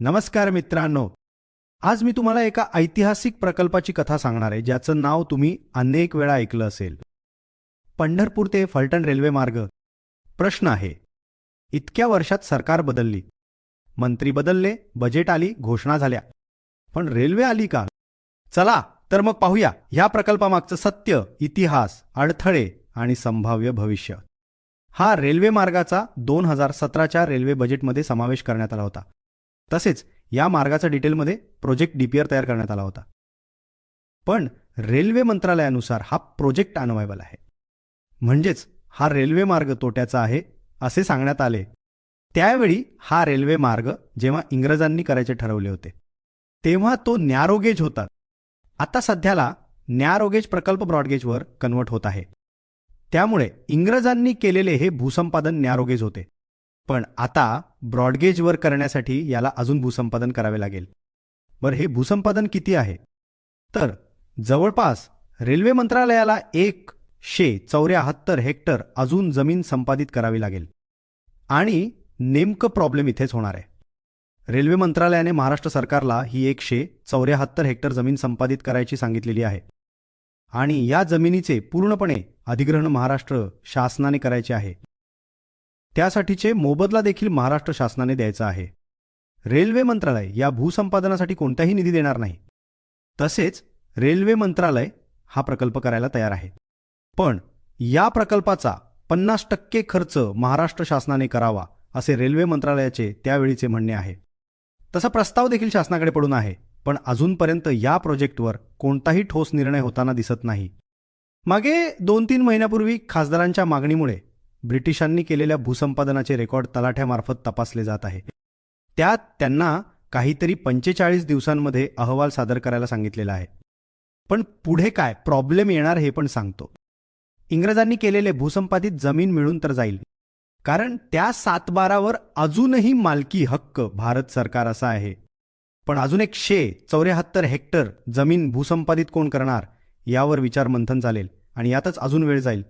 नमस्कार मित्रांनो. आज मी तुम्हाला एका ऐतिहासिक प्रकल्पाची कथा सांगणार आहे ज्याचं नाव तुम्ही अनेक वेळा ऐकलं असेल. पंढरपूर ते फलटण रेल्वे मार्ग. प्रश्न आहे इतक्या वर्षात सरकार बदलली. मंत्री बदलले बजेट आली घोषणा झाल्या. पण रेल्वे आली का? चला तर मग पाहूया ह्या प्रकल्पामागचं सत्य इतिहास अडथळे आणि संभाव्य भविष्य. हा रेल्वे मार्गाचा दोन हजार सतराच्या रेल्वे बजेटमध्ये समावेश करण्यात आला होता. तसेच या मार्गाचा डिटेलमध्ये प्रोजेक्ट डीपीआर तयार करण्यात आला होता. पण रेल्वे मंत्रालयानुसार हा प्रोजेक्ट अनवायबल आहे. म्हणजेच हा रेल्वे मार्ग तोट्याचा आहे असे सांगण्यात आले. त्यावेळी हा रेल्वे मार्ग जेव्हा इंग्रजांनी करायचे ठरवले होते तेव्हा तो न्यारोगेज होता. आता सध्याला न्यारोगेज प्रकल्प ब्रॉडगेजवर कन्वर्ट होत आहे. त्यामुळे इंग्रजांनी केलेले हे भूसंपादन नॅरोगेज होते. पण आता ब्रॉडगेजवर करण्यासाठी याला अजून भूसंपादन करावे लागेल. बरं हे भूसंपादन किती आहे? तर जवळपास रेल्वे मंत्रालयाला एक शे चौऱ्याहत्तर हेक्टर अजून जमीन संपादित करावी लागेल. आणि नेमकं प्रॉब्लेम इथेच होणार आहे. रेल्वे मंत्रालयाने महाराष्ट्र सरकारला ही एकशे चौऱ्याहत्तर हेक्टर जमीन संपादित करायची सांगितलेली आहे. आणि या जमिनीचे पूर्णपणे अधिग्रहण महाराष्ट्र शासनाने करायचे आहे. त्यासाठीचे मोबदला देखील महाराष्ट्र शासनाने द्यायचा आहे. रेल्वे मंत्रालय या भूसंपादनासाठी कोणताही निधी देणार नाही. तसेच रेल्वे मंत्रालय हा प्रकल्प करायला तयार आहे. पण या प्रकल्पाचा पन्नास टक्के खर्च महाराष्ट्र शासनाने करावा असे रेल्वे मंत्रालयाचे त्यावेळीचे म्हणणे आहे. तसा प्रस्ताव देखील शासनाकडे पडून आहे पण अजूनपर्यंत या प्रोजेक्टवर कोणताही ठोस निर्णय होताना दिसत नाही. मागे दोन तीन महिन्यापूर्वी खासदारांच्या मागणीमुळे ब्रिटिशांनी केलेल्या भूसंपादनाचे रेकॉर्ड तलाठ्यामार्फत तपासले जात आहे. त्यात त्यांना काहीतरी पंचेचाळीस दिवसांमध्ये अहवाल सादर करायला सांगितलेला आहे. पण पुढे काय? प्रॉब्लेम येणार हे पण सांगतो. इंग्रजांनी केलेले भूसंपादित जमीन मिळून तर जाईल. कारण त्या सातबारावर अजूनही मालकी हक्क भारत सरकार असा आहे. पण अजून एक शे चौऱ्याहत्तर हेक्टर जमीन भूसंपादित कोण करणार? यावर विचारमंथन चालेल आणि यातच अजून वेळ जाईल.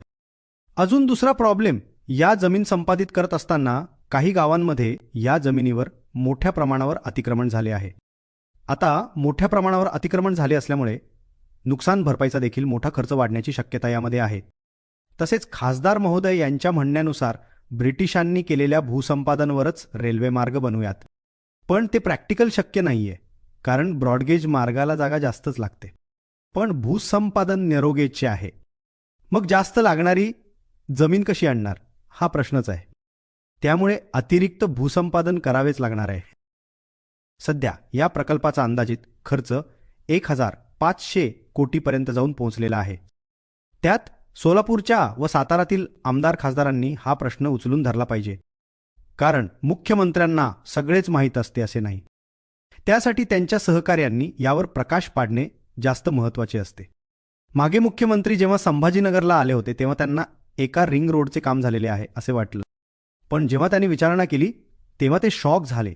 अजून दुसरा प्रॉब्लेम या जमीन संपादित करत असताना काही गावांमध्ये या जमिनीवर मोठ्या प्रमाणावर अतिक्रमण झाले आहे. आता मोठ्या प्रमाणावर अतिक्रमण झाले असल्यामुळे नुकसान भरपाईचा देखील मोठा खर्च वाढण्याची शक्यता यामध्ये आहे. तसेच खासदार महोदय यांच्या म्हणण्यानुसार ब्रिटिशांनी केलेल्या भूसंपादनवरच रेल्वे मार्ग बनवूयात पण ते प्रॅक्टिकल शक्य नाहीये कारण ब्रॉडगेज मार्गाला जागा जास्तच लागते. पण भूसंपादन नेरोगेजचे आहे. मग जास्त लागणारी जमीन कशी आणणार? हा प्रश्नच आहे. त्यामुळे अतिरिक्त भूसंपादन करावेच लागणार आहे. सध्या या प्रकल्पाचा अंदाजित खर्च एक हजार पाचशे कोटीपर्यंत जाऊन पोहोचलेला आहे. त्यात सोलापूरच्या व सातारातील आमदार खासदारांनी हा प्रश्न उचलून धरला पाहिजे. कारण मुख्यमंत्र्यांना सगळेच माहीत असते असे नाही. त्यासाठी त्यांच्या सहकार्यांनी यावर प्रकाश पाडणे जास्त महत्त्वाचे असते. मागे मुख्यमंत्री जेव्हा संभाजीनगरला आले होते तेव्हा त्यांना एका रिंग रोडचे काम झालेले आहे असे वाटलं. पण जेव्हा त्यांनी विचारणा केली तेव्हा ते शॉक झाले.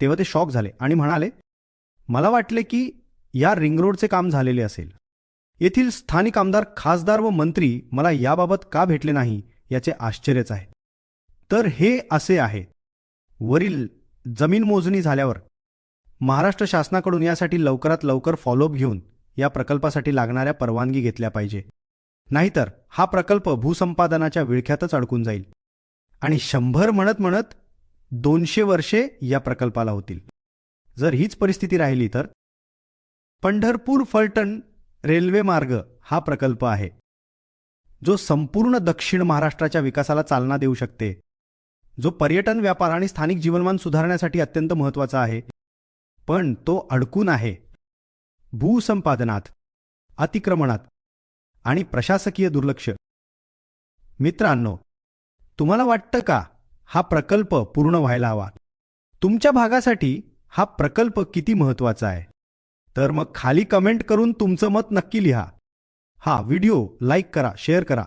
तेव्हा ते शॉक झाले आणि म्हणाले मला वाटले की या रिंग रोडचे काम झालेले असेल. येथील स्थानिक आमदार खासदार व मंत्री मला याबाबत का भेटले नाही याचे आश्चर्यच आहे. तर हे असे आहे. वरील जमीन मोजणी झाल्यावर महाराष्ट्र शासनाकडून यासाठी लवकरात लवकर फॉलोअप घेऊन या प्रकल्पासाठी लागणाऱ्या परवानगी घेतल्या पाहिजे. नाहीतर हा प्रकल्प भूसंपादनाच्या विळख्यातच अडकून जाईल. आणि शंभर म्हणत म्हणत दोनशे वर्षे या प्रकल्पाला होतील. जर हीच परिस्थिती राहिली तर? पंढरपूर फलटण रेल्वे मार्ग हा प्रकल्प आहे. जो संपूर्ण दक्षिण महाराष्ट्राच्या विकासाला चालना देऊ शकते. जो पर्यटन व्यापार आणि स्थानिक जीवनमान सुधारण्यासाठी अत्यंत महत्त्वाचा आहे. पण तो अडकून आहे. भूसंपादनात अतिक्रमणात आणि प्रशासकीय दुर्लक्ष. मित्रांनो तुम्हाला वाटतं का हा प्रकल्प पूर्ण व्हायला हवा? तुमच्या भागासाठी हा प्रकल्प किती महत्त्वाचा आहे? तर मग खाली कमेंट करून तुमचं मत नक्की लिहा. हा व्हिडिओ लाईक करा शेअर करा